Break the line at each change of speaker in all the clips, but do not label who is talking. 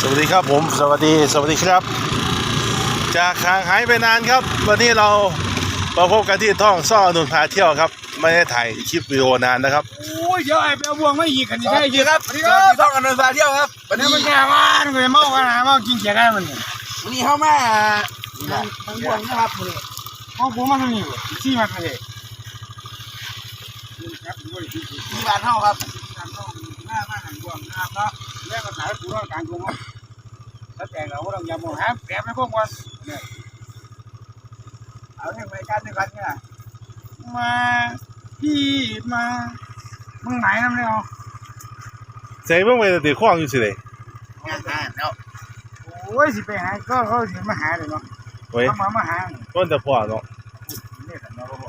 สวัสดีครับผม สวัสดีสวัสดีครับ จากห่างหายไปนานครับ วันนี้เรามาพบกันที่ท่องซ่อหนุนพาเที่ยวครับ ไม่ได้ถ่ายคลิปวิดีโอนานนะครับ
โอ้ยเดี๋ยวไอ้ไปเอาบ่วงไม่อีกกันนี่
สวั
ได้
ส
ยิ
ดี
น
ครับสวัสดีครับต้องกันเดินพาเที่ยวครับ
วั
วันน
นี้
นี้
มั
มันน
แก่ว่ามันก็เมากันนะเมากินเกียร์ได้มันนี่
วันนี้เข้ามาทางบวงนะครับวันนี้
เอาผมมาทางนี้บ่ชี้มาทางนี้
ที่บ้านเฮาครับ
หน้ามาทางบวงนะครับเนาะ แล้วก็สายปูร่างกลางกรุงเนาะแล้วแต่เราก็ต้องยำหมดฮะแปะไปพวกมันเนี่ย
เอาเรื่องรายการด้วยกันเนี่ย
มาพี่มามึงไหนน้ำเนี่ยเอา
ใส่เพิ่งไปติดข้องอยู่สิเลย
งานงานแล้ว
โอ้ยสิไปหาก็เขาสิมาหาเลยเนาะ
เว้ย
เขามามาหา
ต้นแต่พ่อเนาะ
เนี่ยแต่เนาะบ่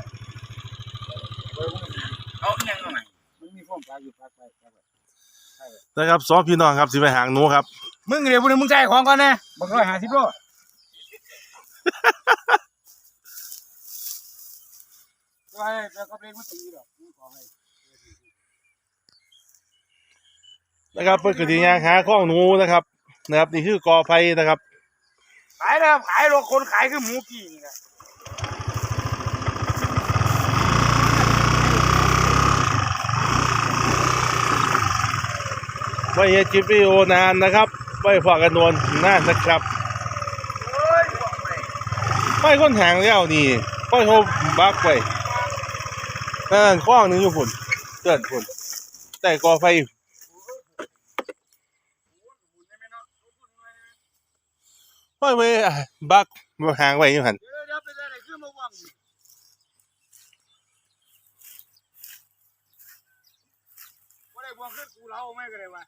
เอาเงี้ยหน่อย
มันมีข้อมปลาอยู่ปลาไปปลาไป
นะครับสองพี่น้องครับสิไปหางหนูครับ
มึงเดี๋ยวพวกนึงมึงใจายของก่อนนะบักร้อยห้าสิบโลก็ให้แล้วก็เพลงมันตีหรอกมึงขอให้
นะครับเพื่อกติยางหาข้องหนูนะครับนะครับนี่คือกอไผ่นะครับ
ขายนะครับขายรถคนขายคือหมูกี่นี่นะ
เห็นคลิปวิดีโอนานนะครับไม่พอกันนวลนานนะครับ
ไม่
ค้นหางแล้วนี่ก็โทรบักไปนั่นข้องหนึงอยู่ฝุ่นเตือนฝุ่นแต่กอไฟไม่ไปบักมาหางไว้อยู่หัน
ว่าได้วางขึ้นกูเราไม่ก็ได้วะ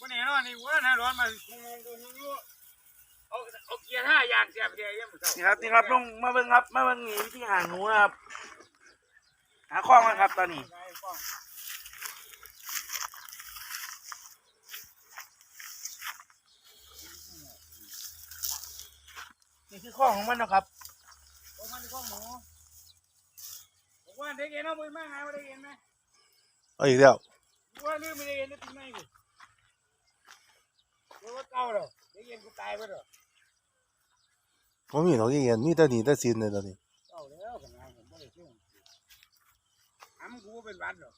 วันนี้เนาะนี่ว่าน่าร้อนมากูงงกูงงอยู่เอาเอาเกียร์ห้าอย่างเสียบเดียวยังไม่เท่า
นี่ครับนี่ครับลงมาเบิ่งครับมาเบิ่งนี่วิธีหาหนูนะครับหาข้องมันครับตอนนี้นี่คือข้องของมันนะครับ
ผมมาที่ข้องหมูผมว่าเด็กเอ็นเอาไปมากไงว่าเด็กเอ็นไหม
เอาอีกแล้ว
ว่าลืมไม่ได้เอ็นได้ปีไหมกูเดี๋ยวว่าเก่าแล้วเด็กเอ็นกูตายไปแล้ว
ผมมีเขาเย็นนี่แต่นี่แต่ซินเลยตอนนี้
เก่าแล้วกันไงผมไม่ได้ช่วยทำกูเป็นวันหรอก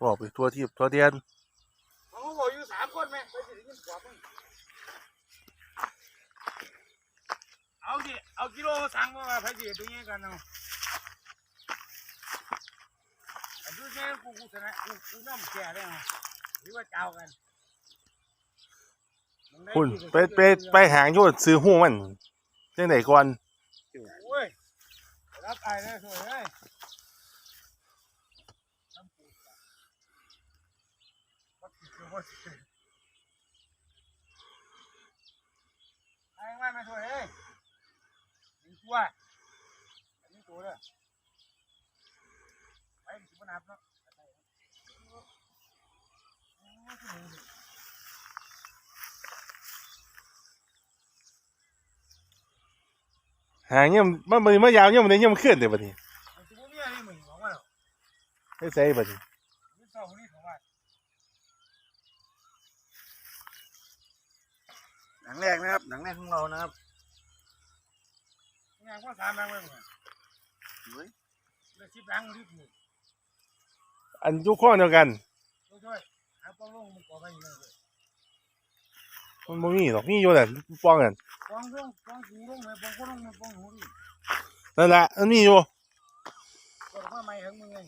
บอกไปทัวที่ทัวเดียน
เขาบอกอยู่สามคนไหมไปสิยินกว่ามึงเอาสิเอากิโลสั่งมาไปสิตัวนี้กันเนาะ อันนี้แม่กูกูชนะกูกูน้ำแก่ได้เนาะหรือว่าเจ้ากัน
คุณไปไปไปหางโยนซื้อหูมันจังไหนก่อน
โอ้ยรับตายเลยสวยเลยน้ำปูวัดคือวัดไอ้ไม่ไม่สวยเลยหนึ่งตัวอันนี้ตัวเลยไปถึงมันนับเนาะ
หางเนี่ยมันมันมันยาวเนี่ยมันเนี่ยมันขึ้นเดี๋ยวบัดนี้
มันตัวเมียนี่มึงบอกว่าเหรอ
ไม่ใช่บัดนี้
นี่เศร้านี่ของว่า
หนังแรกนะครับ หนังแรกของเรานะครับ
งานก็สามแบงค์ไว้มึง
เฮ้ย
เลยชิบแบงค์ที่ถูก
อันทุกข้อเดียวกัน
ช่วยหาป้องลงมันก่อไปอยู่เลย
มันบ่มีหรอกมีอยู่แต่ป้องกัน
ป้องลงป้องหูลงไหมป้องก็ลงมันป้องหูดิ
นั่นแหละมันมีอยู่
ก็ว่าไม่ถึงมึงไง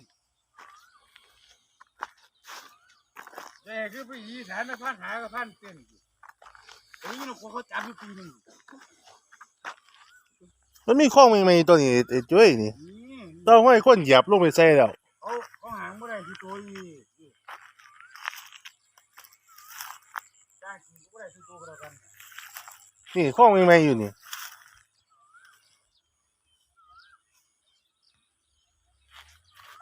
แต่คือไปยีฐานพันหากับพันเต้นไอ้นี่เราเขาจับอยู่ปีหนึ่ง
มันมีข้องใหม่ๆตัวนี้ไอ้จ้อยนี่
นี่
เราให้คนเหยียบลงไปใส่แล้ว
เขาเขาหางไม่ได้ที่ตัวอีจ้างกินก็ไม่ได้ที่ตัวกัน
นี่ข้องใหม่ๆอยู่นี่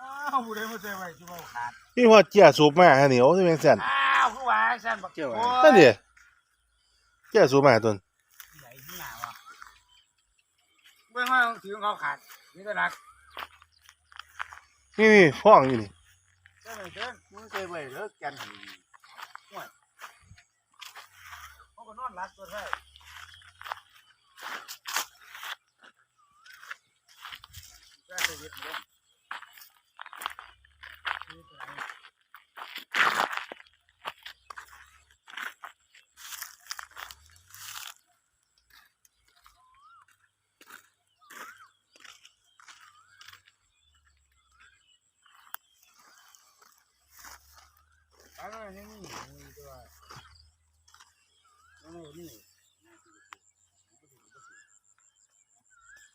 อ้าวผู้ใดมาใส่ไว้ที่ว่าขาด
พี่พอเจียสูบมาฮะนี่โอ้ยเป็นสัน
อ้าวผู้ว่าฉันบอก
นั่นดิเจียสูบมาตัว
ใหญ่ที่หนาวะเบื้องว่าถือของเขาขาดนี่ก็รัก
นี่นี่ข้องอยู่นี่
เชิญ
มึงเคยไปเลิกกัน
เขาก็นอนรัดตัวได้ แค่ตัวเย็ดเลยไปเลยนี่นี่ตัวนี่นี่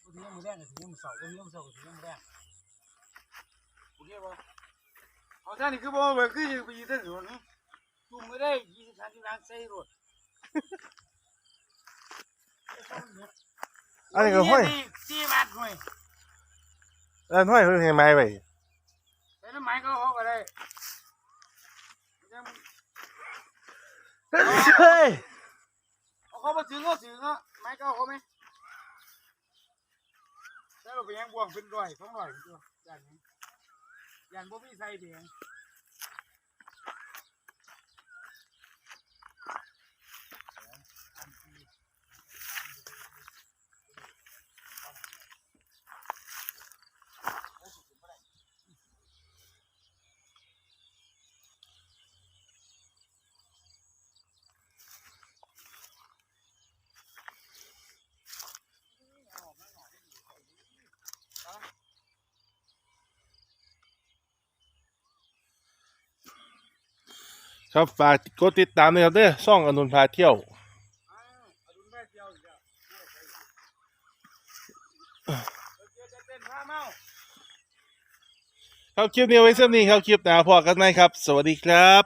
กูเที่ยง มือแรกกับเที่ยงมือสองกูเที่ยงมือสองกับเที่ยงมือแรกกูเที่ยงบ่เอาท่านี่คือบ่เบิกคืออยู่ไปยืนที่สวนนี่จุ่มไม่ได้ยี่สิบสามสิบล้านใส่รถ
อันนี้ก็ห้อย
สี่บาทหน่อย
อันห้อยเพิ่งให้ไม้ไป
ใส่น้ำไม้ก็เขาก็ได้ยัง
เฮ้ย
เอาเขามาถึงก็ถึงอะไม้ก็เอาเขาไหมแล้ว เราไปยังบวงเป็นร้อยสองร้อยตัวยันนี้ย่านบ่มีใส่เบียง
ครับฝากกดติดตามด้วยครับเด้อช่องอนุนพาเที่ยวครับคลิปนี้ไว้เส้นนี้ครับคลิปหน้าพอกันไหมครับ สวัสดีครับ